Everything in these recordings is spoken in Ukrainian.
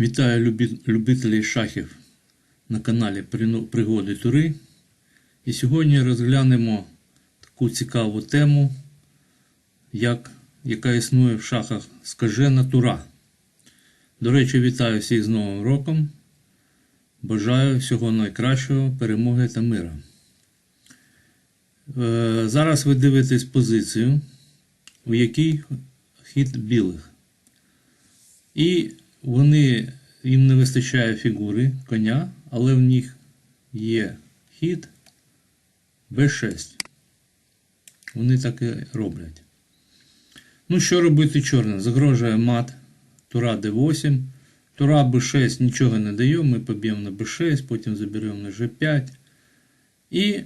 Вітаю любителів шахів на каналі Пригоди Тури. І сьогодні розглянемо таку цікаву тему, як, яка існує в шахах скажена тура. До речі, вітаю всіх з Новим роком. Бажаю всього найкращого, перемоги та мира. Е, Зараз ви дивитесь позицію, у якій хід білих. І вони, їм не вистачає фігури коня, але в них є хід B6. Вони так і роблять. Ну, що робити чорним? Загрожує мат, тура D8. Тура B6 нічого не дає, ми поб'ємо на B6, потім заберемо на G5. І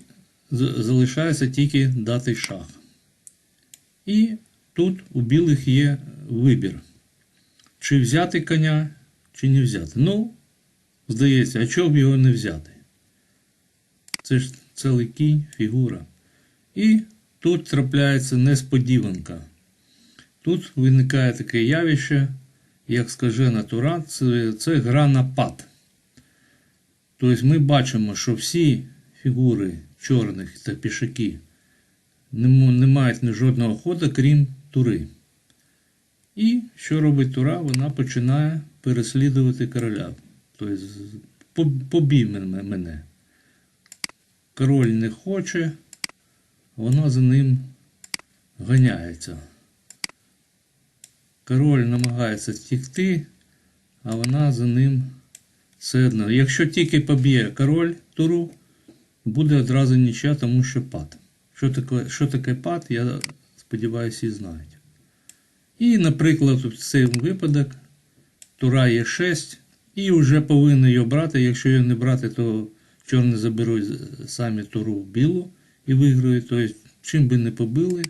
залишається тільки дати шах. І тут у білих є вибір чи взяти коня, чи не взяти. Ну, здається, а чого б його не взяти? Це ж цілий кінь, фігура. І тут трапляється несподіванка. Тут виникає таке явище, як скажена тура, це, це гра на пад. Тобто ми бачимо, що всі фігури чорних та пішаки не, мають жодного ходу, крім тури. І що робить Тура? Вона починає переслідувати короля. Тобто, побій мене-. Король не хоче, вона за ним ганяється. Король намагається втікти, а вона за ним все одно. Якщо тільки поб'є король туру, буде одразу нічия, тому що пад. Що таке, що таке пад, я сподіваюся, всі знають. І, наприклад, в цей випадок тура є 6, і вже повинен його брати. Якщо його не брати, то чорні заберуть самі туру білу і виграють. Тобто, чим би не побили,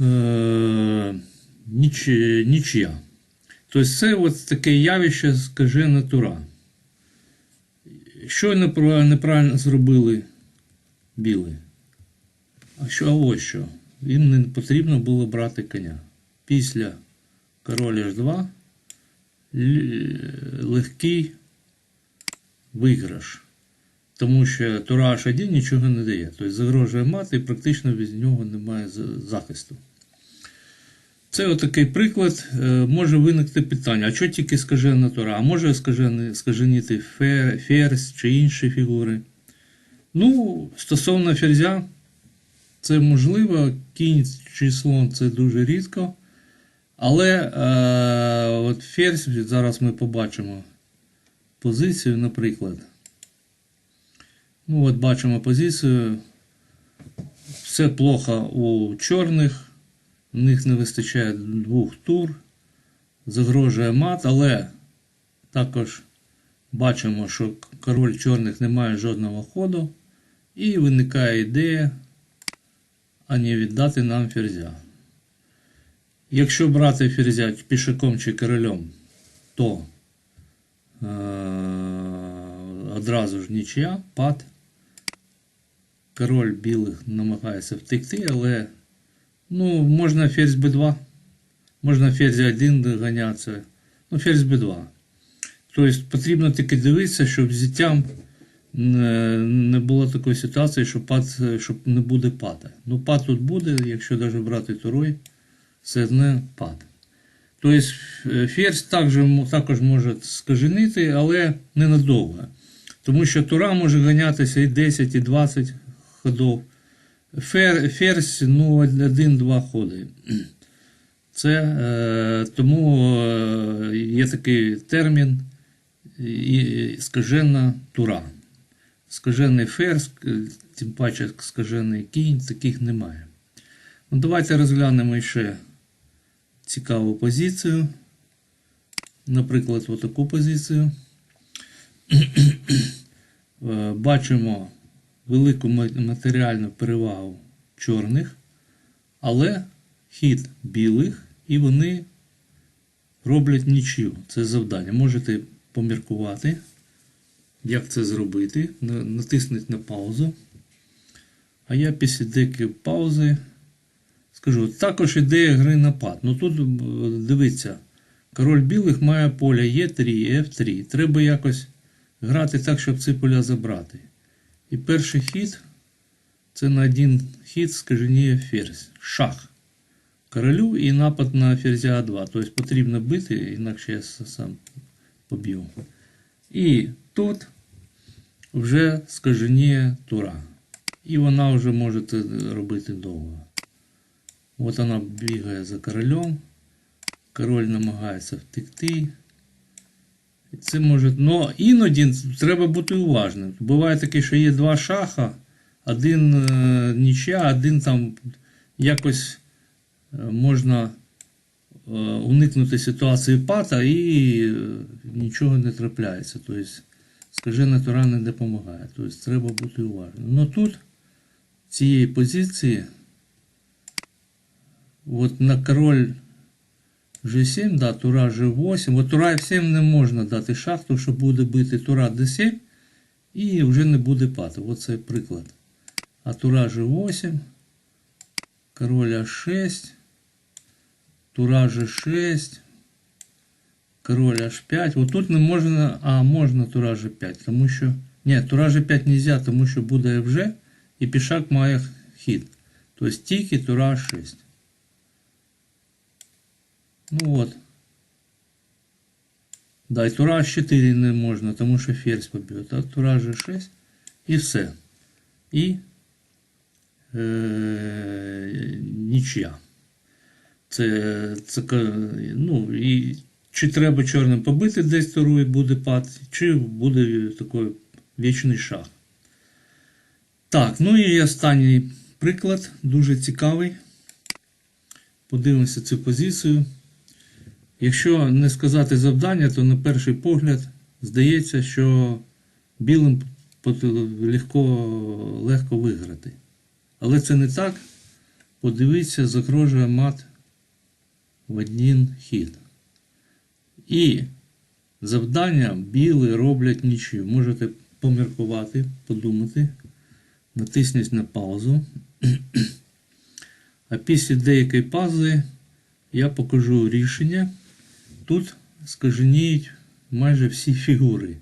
е- ніч, нічия. Тобто це от таке явище скажена тура. Що неправ- неправильно зробили біли? А що а ось що? Їм не потрібно було брати коня. Після король H2 легкий виграш. Тому що Тура H1 нічого не дає. Тобто загрожує мати і практично без нього немає захисту. Це отакий приклад. Е, Може виникти питання, а що тільки скажена Тура? А може скажені, скаженіти ферзь чи інші фігури? Ну, стосовно ферзя, це можливо, кінь чи слон це дуже рідко. Але е, от ферзь, зараз ми побачимо позицію, наприклад. Ну, от бачимо позицію. Все плохо у чорних. У них не вистачає двох тур. Загрожує мат, але також бачимо, що король чорних не має жодного ходу. І виникає ідея а не віддати нам ферзя. Якщо брати ферзя пішаком чи королем, то е- одразу ж нічия, пад. Король білих намагається втекти, але ну, можна ферзь b2, можна ферзь 1 доганятися, ну, ферзь b2. Тобто потрібно тільки дивитися, щоб взяттям не, не було такої ситуації, що пад, щоб не буде пада. Ну, пад тут буде, якщо навіть брати турой, все одно пад. Тобто е, ферзь також, також може скаженити, але ненадовго. Тому що тура може ганятися і 10, і 20 ходов. Фер, ферзь ну, один-два ходи. Це е, тому е, є такий термін і скажена тура. Скажений ферзь, тим паче скажений кінь, таких немає. Ну, давайте розглянемо ще цікаву позицію. Наприклад, отаку позицію. Е, Бачимо велику матеріальну перевагу чорних, але хід білих, і вони роблять нічию. Це завдання. Можете поміркувати, як це зробити. На- Натисніть на паузу. А я після деякої паузи скажу, також ідея гри на пад. Ну тут е, дивіться, Король білих має поле Е3, F3. Треба якось грати так, щоб ці поля забрати. І перший хід це на один хід скаженіє ферзь. Шах. Королю і напад на ферзя А2. Тобто потрібно бити, інакше я сам поб'ю. І тут вже скаженіє тура. І вона вже може робити довго. От вона бігає за королем. Король намагається втекти. Це може. Ну, іноді треба бути уважним. Буває таке, що є два шаха, один е, нічия, один там якось е, можна уникнути ситуації пата і е, нічого не трапляється. Тобто, скажена тура допомагає. Тобто треба бути уважним. Ну тут цієї позиції, от на король G7, да, тура G8. От тура F7 не можна дати шах, тому що буде бити тура D7 і вже не буде пати. Оце приклад. А тура G8, король А6, тура G6, король H5. От тут не можна, а можна тура G5, тому що. Ні, тура G5 не можна, тому що буде FG і пішак має хід. Тобто тільки тура H6. Ну от. Да, і тура 4 не можна, тому що ферзь поб'є. А тура G6 і все. І е, нічия. Це, це ну, і чи треба чорним побити десь туру і буде пад, чи буде такий вічний шах. Так, ну і останній приклад, дуже цікавий. Подивимося цю позицію. Якщо не сказати завдання, то на перший погляд здається, що білим легко, легко виграти. Але це не так. Подивіться, загрожує мат в один хід. І завдання білі роблять нічию. Можете поміркувати, подумати, натисніть на паузу. А після деякої паузи я покажу рішення. Тут скаженіють майже всі фігури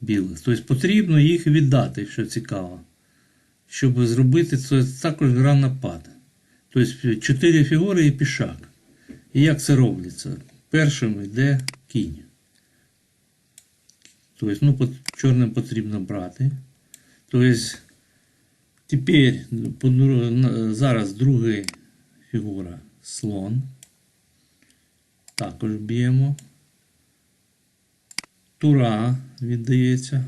білих. Тобто потрібно їх віддати, що цікаво. Щоб зробити це також гра на пад. Тобто 4 фігури і пішак. І як це робиться? Першим йде кінь. Тобто, ну, пот- чорним потрібно брати. Тобто, тепер зараз друга фігура слон. Також б'ємо. Тура віддається.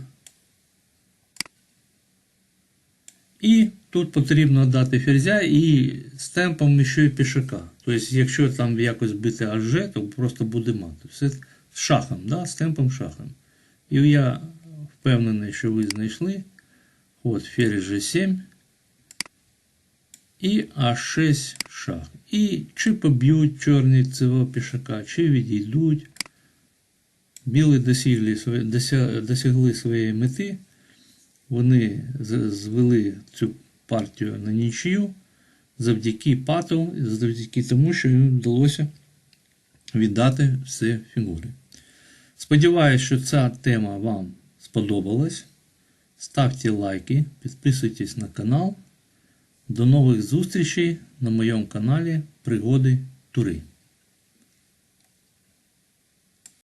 І тут потрібно дати ферзя і з темпом ще й пішака. Тобто, якщо там якось бити аж, то просто буде мати. Все з шахом, да? з темпом шахом. І я впевнений, що ви знайшли. От ферзь G7 і А6 шах. І чи поб'ють чорні цього пішака, чи відійдуть. Білі досягли, досягли своєї мети. Вони звели цю партію на нічию завдяки пату, завдяки тому, що їм вдалося віддати все фігури. Сподіваюсь, що ця тема вам сподобалась. Ставте лайки, підписуйтесь на канал. До нових зустрічей на моєму каналі Пригоди Тури.